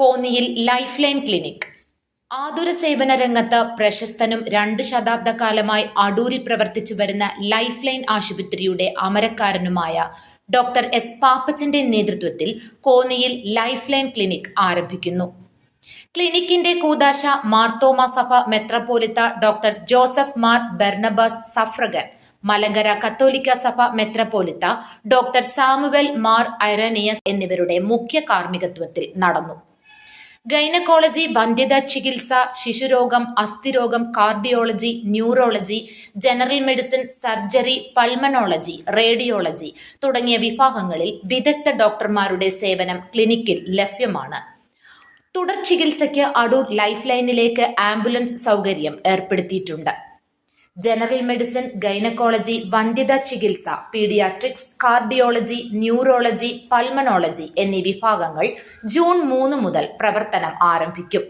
കോന്നിയിൽ life line clinic. ആതുര സേവന രംഗത്ത് പ്രശസ്തനും രണ്ട് ശതാബ്ദക്കാലമായി അടൂരിൽ പ്രവർത്തിച്ചു വരുന്ന ലൈഫ് ലൈൻ ആശുപത്രിയുടെ അമരക്കാരനുമായ ഡോക്ടർ എസ് പാപ്പച്ചന്റെ നേതൃത്വത്തിൽ കോന്നിയിൽ ലൈഫ് ലൈൻ ക്ലിനിക് ആരംഭിക്കുന്നു. ക്ലിനിക്കിന്റെ കൂതാശ മാർത്തോമ സഭ മെത്രപ്പോലിത്ത doctor Joseph Mar Barnabas suffragan Malankara കത്തോലിക്ക സഭ മെത്രപ്പോലിത്ത ഡോക്ടർ സാമുവൽ മാർ ഐറനിയസ് എന്നിവരുടെ മുഖ്യ കാർമ്മികത്വത്തിൽ നടന്നു. ഗൈനക്കോളജി വന്ധ്യത ചികിത്സ ശിശുരോഗം അസ്ഥിരോഗം cardiology neurology general medicine surgery pulmonology radiology തുടങ്ങിയ വിഭാഗങ്ങളിൽ വിദഗ്ധ ഡോക്ടർമാരുടെ സേവനം ക്ലിനിക്കിൽ ലഭ്യമാണ്. തുടർ ചികിത്സയ്ക്ക് അടൂർ ലൈഫ് ലൈനിലേക്ക് ആംബുലൻസ് സൗകര്യം ഏർപ്പെടുത്തിയിട്ടുണ്ട്. ജനറൽ മെഡിസിൻ ഗൈനക്കോളജി വന്ധ്യത ചികിത്സ പീഡിയാട്രിക്സ് കാർഡിയോളജി ന്യൂറോളജി പൾമനോളജി എന്നീ വിഭാഗങ്ങൾ ജൂൺ മൂന്ന് മുതൽ പ്രവർത്തനം ആരംഭിക്കും.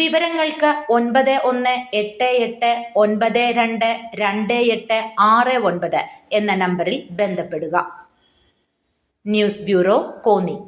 വിവരങ്ങൾക്ക് ഒൻപത് ഒന്ന് എട്ട് എട്ട് ഒൻപത് രണ്ട് രണ്ട് എട്ട് ആറ് ഒൻപത് എന്ന നമ്പറിൽ ബന്ധപ്പെടുക. News bureau Konni.